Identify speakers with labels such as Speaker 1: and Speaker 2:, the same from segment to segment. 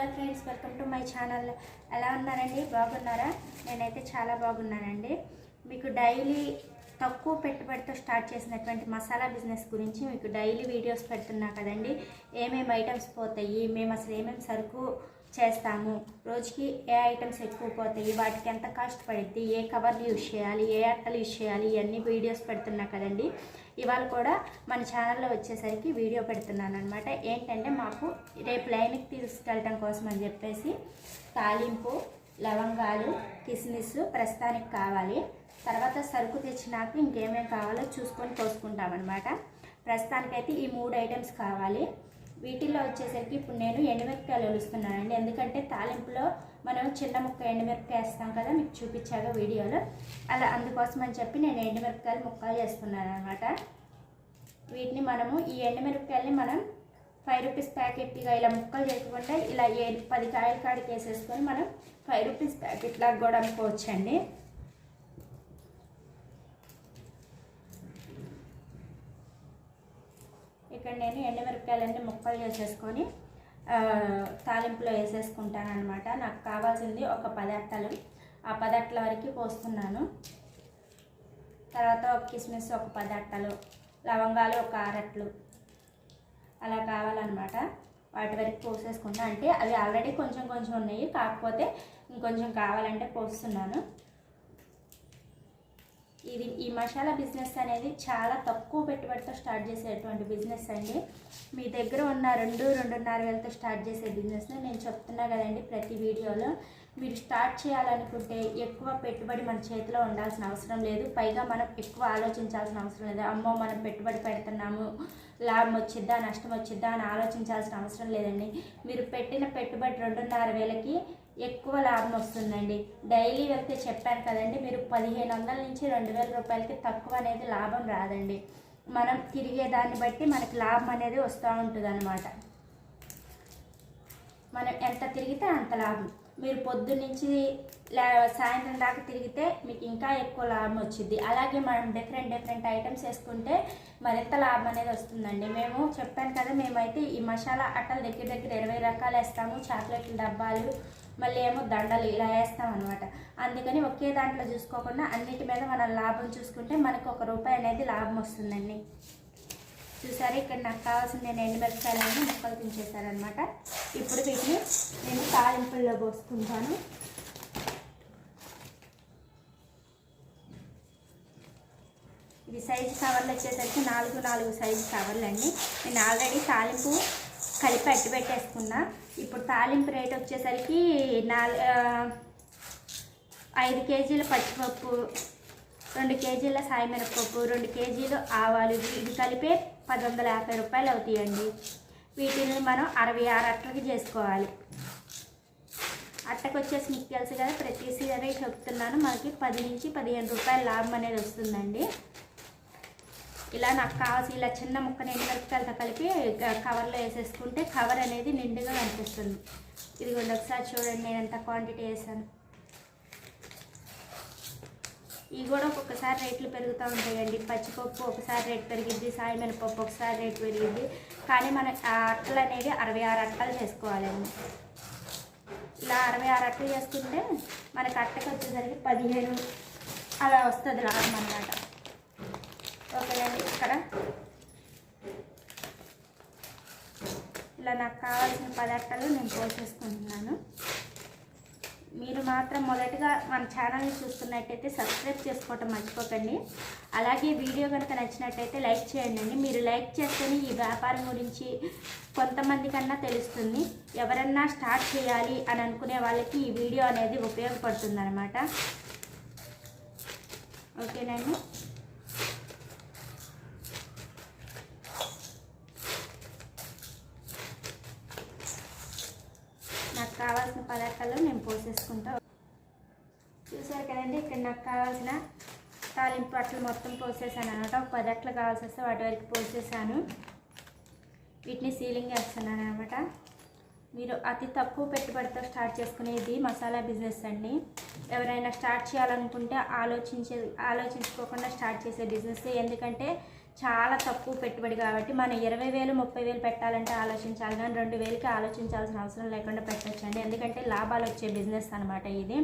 Speaker 1: Hello friends welcome to my channel. ఎలా ఉన్నారండి? బాగున్నారా? నేనైతే చాలా బాగున్నానండి. మీకు డైలీ తక్కువ పెట్టుబడితో స్టార్ట్ చేసినటువంటి మసాలా బిజినెస్ గురించి మీకు డైలీ వీడియోస్ పెడుతున్నా కదండి. ఏమేమి ఐటమ్స్ పోతాయి? మేము అసలు ఏమేమి సరుకు చేస్తాము. రోజుకి ఏ ఐటమ్స్ ఎక్కువ పోతాయి వాటికి ఎంత కాస్ట్ పడుద్ది ఏ కవర్లు యూజ్ చేయాలి ఏ అట్టలు యూజ్ చేయాలి ఇవన్నీ వీడియోస్ పెడుతున్నా కదండి. ఇవాళ కూడా మన ఛానల్లో వచ్చేసరికి వీడియో పెడుతున్నాను అనమాట ఏంటంటే మాకు రేపు లైన్కి తీసుకెళ్ళటం కోసం అని చెప్పేసి తాలింపు లవంగాలు కిస్మిస్ ప్రస్తుతానికి కావాలి. తర్వాత సరుకు తెచ్చినాక ఇంకేమేమి కావాలో చూసుకొని కోసుకుంటామన్నమాట ప్రస్తుతానికైతే ఈ మూడు ఐటమ్స్ కావాలి. వీటిల్లో వచ్చేసరికి ఇప్పుడు నేను ఎండుమిరపకాయలు ఒలుస్తున్నానండి. ఎందుకంటే తాలింపులో మనం చిన్న ముక్క ఎండుమిరపకాయ వేస్తాం కదా మీకు చూపించాగా వీడియోలో. అలా అందుకోసం అని చెప్పి నేను ఎండుమిరపకాయలు ముక్కలు చేస్తున్నాను అనమాట వీటిని మనము ఈ ఎండుమిరపకాయల్ని మనం ఫైవ్ రూపీస్ ప్యాకెట్గా ఇలా ముక్కలు చేసుకుంటే ఇలా ఏ పది కాయల కాడికి వేసేసుకొని మనం ఫైవ్ రూపీస్ ప్యాకెట్ లాగా కూడా అమ్ముకోవచ్చండి ఇక్కడ నేను ఎండుమిరపకాయలన్నీ ముక్కలు చేసేసుకొని తాలింపులో వేసేసుకుంటాను అనమాట నాకు కావాల్సింది ఒక పది అట్టలు ఆ పది అట్టల వరకు పోస్తున్నాను. తర్వాత ఒక కిస్మిస్ ఒక పది అట్టలు లవంగాలు ఒక అరట్లు అలా కావాలన్నమాట. వాటి వరకు పోసేసుకుంటా. అంటే అవి ఆల్రెడీ కొంచెం కొంచెం ఉన్నాయి. కాకపోతే ఇంకొంచెం కావాలంటే పోస్తున్నాను. ఇది ఈ మసాలా బిజినెస్ అనేది చాలా తక్కువ పెట్టుబడితో స్టార్ట్ చేసేటువంటి బిజినెస్ అండి. మీ దగ్గర ఉన్న రెండు రెండున్నర వేలతో స్టార్ట్ చేసే బిజినెస్ని నేను చెప్తున్నా కదండి ప్రతి వీడియోలో. మీరు స్టార్ట్ చేయాలనుకుంటే ఎక్కువ పెట్టుబడి మన చేతిలో ఉండాల్సిన అవసరం లేదు. పైగా మనం ఎక్కువ ఆలోచించాల్సిన అవసరం లేదు. అమ్మో మనం పెట్టుబడి పెడుతున్నాము లాభం వచ్చిద్దా నష్టం వచ్చిద్దా అని ఆలోచించాల్సిన అవసరం లేదండి. మీరు పెట్టిన పెట్టుబడి రెండున్నర వేలకి ఎక్కువ లాభం వస్తుందండి. డైలీ వెళ్తే చెప్పాను కదండి మీరు పదిహేను వందల నుంచి రెండు వేల రూపాయలకి తక్కువ అనేది లాభం రాదండి. మనం తిరిగే దాన్ని బట్టి మనకి లాభం అనేది వస్తూ ఉంటుంది అనమాట మనం ఎంత తిరిగితే అంత లాభం. మీరు పొద్దున్నుంచి సాయంత్రం దాకా తిరిగితే మీకు ఇంకా ఎక్కువ లాభం వచ్చింది అలాగే మనం డిఫరెంట్ డిఫరెంట్ ఐటమ్స్ వేసుకుంటే మరింత లాభం అనేది వస్తుందండి. మేము చెప్పాను కదా మేమైతే ఈ మసాలా అట్టలు దగ్గర దగ్గర ఇరవై రకాలు వేస్తాము. చాక్లెట్ల డబ్బాలు మళ్ళీ ఏమో దండలు ఇలా వేస్తాం అనమాట అందుకని ఒకే దాంట్లో చూసుకోకుండా అన్నిటి మీద మనం లాభం చూసుకుంటే మనకు ఒక రూపాయి అనేది లాభం వస్తుందండి. చూసారు ఇక్కడ నాకు కావాల్సిన నేను ఎండుమిరపకాయలన్నీ ముక్కలు తించేసారనమాట ఇప్పుడు వీటిని నేను తాలింపుల్లో పోసుకుంటాను. ఇది సైజు కవర్లు వచ్చేసరికి నాలుగు నాలుగు సైజు కవర్లు అండి. నేను ఆల్రెడీ తాలింపు కలిపి అట్టి పెట్టేసుకున్నా. ఇప్పుడు తాలింపు రేట్ వచ్చేసరికి నాలుగు ఐదు కేజీల పచ్చిపప్పు రెండు కేజీల సాయి మినపప్పు రెండు కేజీలు ఆవాలు. ఇది కలిపే పది వందల యాభై రూపాయలు అవుతాయండి. వీటిని మనం అరవై ఆరు అట్టలకి చేసుకోవాలి. అట్టకు వచ్చేసి మీకు తెలుసు కదా ప్రతిసారి చెప్తున్నాను మనకి పది నుంచి పదిహేను రూపాయల లాభం అనేది వస్తుందండి. ఇలా నాకు కావాల్సి ఇలా చిన్న ముక్కని ఎండుమిరపకాయలతో కలిపి కవర్లో వేసేసుకుంటే కవర్ అనేది నిండుగా కనిపిస్తుంది. ఇదిగోండి ఒకసారి చూడండి నేను ఎంత క్వాంటిటీ వేసాను. ఇవి కూడా ఒక్కొక్కసారి రేట్లు పెరుగుతూ ఉంటాయండి. పచ్చిపప్పు ఒకసారి రేట్ పెరిగిద్ది సాయి మినపప్పు ఒకసారి రేట్ పెరిగిద్ది. కానీ మన ఆ అట్టలు అనేది అరవై ఆరు అట్టలు చేసుకోవాలండి. ఇలా అరవై ఆరు అట్టలు చేసుకుంటే మనకి అట్టకి వచ్చేసరికి పదిహేను అలా వస్తుంది లాభం అన్నమాట. ఓకేనండి ఇక్కడ. ఇలా నాకు కావాల్సిన పదార్థాలు నేను పోసేసుకుంటున్నాను. మీరు మాత్రం మొదటగా మన ఛానల్ని చూస్తున్నట్టయితే సబ్స్క్రైబ్ చేసుకోవటం మర్చిపోకండి. అలాగే వీడియో కనుక నచ్చినట్టయితే లైక్ చేయండి. మీరు లైక్ చేస్తేనే ఈ వ్యాపారం గురించి కొంతమంది కన్నా తెలుస్తుంది. ఎవరన్నా స్టార్ట్ చేయాలి అని అనుకునే వాళ్ళకి ఈ వీడియో అనేది ఉపయోగపడుతుంది అనమాట ఓకేనండి నాకు కావాల్సిన పదార్థాలు నేను పోసేసుకుంటా చూసారు కదండి ఇక్కడ నాకు కావాల్సిన తాలింపు అట్లు మొత్తం పోసేసాను అనమాట. ఒక పది అట్లు కావాల్సి వస్తే వాటి వరకు పోసేసాను. వీటిని సీలింగ్ వేస్తున్నాను అనమాట. మీరు అతి తక్కువ పెట్టుబడితో స్టార్ట్ చేసుకునేది మసాలా బిజినెస్ అండి. ఎవరైనా స్టార్ట్ చేయాలనుకుంటే ఆలోచించే ఆలోచించుకోకుండా స్టార్ట్ చేసే బిజినెస్. ఎందుకంటే చాలా తక్కువ పెట్టుబడి కాబట్టి మనం ఇరవై వేలు ముప్పై వేలు పెట్టాలంటే ఆలోచించాలి. కానీ రెండు వేలకి ఆలోచించాల్సిన అవసరం లేకుండా పెట్టచ్చండి. ఎందుకంటే లాభాలు వచ్చే బిజినెస్ అనమాట ఇది.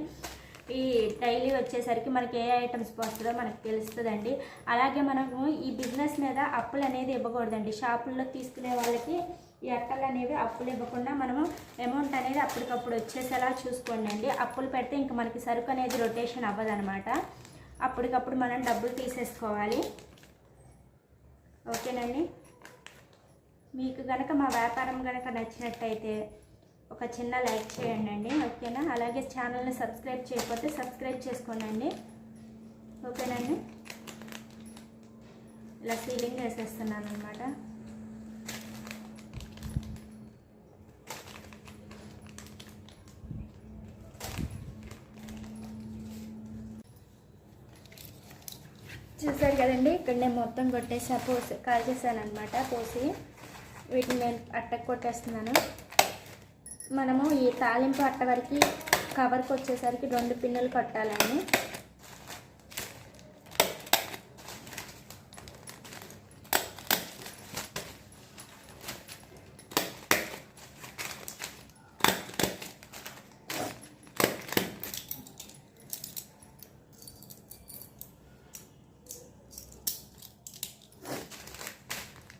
Speaker 1: ఈ డైలీ వచ్చేసరికి మనకి ఏ ఐటమ్స్ వస్తుందో మనకు తెలుస్తుందండి. అలాగే మనము ఈ బిజినెస్ మీద అప్పులు అనేది ఇవ్వకూడదండి. షాపుల్లో తీసుకునే వాళ్ళకి ఈ అట్టలు అనేవి అప్పులు ఇవ్వకుండా మనము అమౌంట్ అనేది అప్పటికప్పుడు వచ్చేసేలా చూసుకోండి అండి. అప్పులు పెడితే ఇంక మనకి సరుకు అనేది రొటేషన్ అవ్వదనమాట అప్పటికప్పుడు మనం డబ్బులు తీసేసుకోవాలి. ఓకేనండి. మీకు కనుక మా వ్యాపారం కనుక నచ్చినట్టయితే ఒక చిన్న లైక్ చేయండి అండి ఓకేనా? అలాగే ఛానల్ని సబ్స్క్రైబ్ చేయకపోతే సబ్స్క్రైబ్ చేసుకోనండి. ఓకేనండి? ఇలా సీలింగ్ వేసేస్తున్నాను అనమాట చూసారు చూడండి ఇక్కడ నేను మొత్తం కొట్టేసా పోసి కాల్ అనమాట పోసి వీటిని నేను అట్టకు కొట్టేస్తున్నాను. మనము ఈ తాలింపు అట్ట వరకు కవర్కి వచ్చేసరికి రెండు పిన్నులు కొట్టాలండి.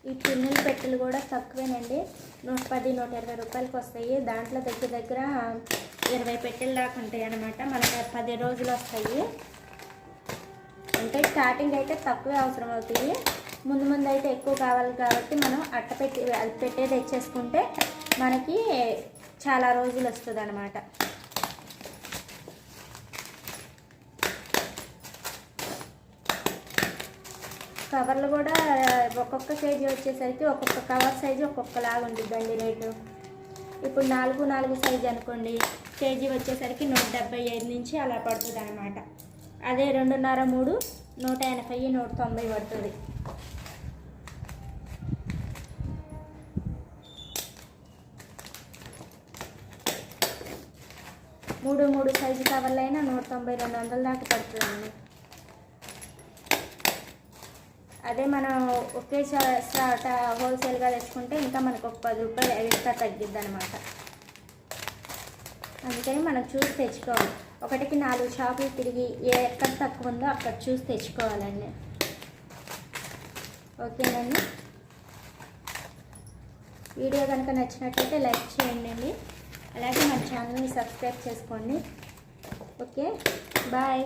Speaker 1: ఈ పిన్నుల పెట్టెలు కూడా తక్కువేనండి. నూట పది నూట ఇరవై రూపాయలకి వస్తాయి. దాంట్లో దగ్గర దగ్గర ఇరవై పెట్టెలు దాకా ఉంటాయి అనమాట మనకి పది రోజులు వస్తాయి. అంటే స్టార్టింగ్ అయితే తక్కువే అవసరం అవుతాయి ముందు ముందు అయితే ఎక్కువ కావాలి కాబట్టి మనం అట్ట పెట్టి అది పెట్టే తెచ్చేసుకుంటే మనకి చాలా రోజులు వస్తుంది అనమాట కవర్లు కూడా ఒక్కొక్క కేజీ వచ్చేసరికి ఒక్కొక్క కవర్ సైజు ఒక్కొక్కలాగా ఉండిద్దండి రేటు. ఇప్పుడు నాలుగు నాలుగు సైజు అనుకోండి కేజీ వచ్చేసరికి నూట డెబ్బై ఐదు నుంచి అలా పడుతుంది అనమాట అదే రెండున్నర మూడు నూట ఎనభై నూట తొంభై పడుతుంది. మూడు మూడు సైజు కవర్లైనా నూట తొంభై రెండు వందల దాకా పడుతుందండి. అదే మనం ఒకే స్టార్ట్ హోల్సేల్గా తెచ్చుకుంటే ఇంకా మనకు ఒక పది రూపాయలు ఎక్స్ట్రా తగ్గిద్ది అనమాట అందుకని మనం చూసి తెచ్చుకోవాలి. ఒకటికి నాలుగు షాపులు తిరిగి ఏ ఎక్కడ తక్కువ ఉందో అక్కడ చూసి తెచ్చుకోవాలండి. ఓకేనండి? వీడియో కనుక నచ్చినట్లయితే లైక్ చేయండి అండి. అలాగే మన ఛానల్ని సబ్స్క్రైబ్ చేసుకోండి. ఓకే? బాయ్.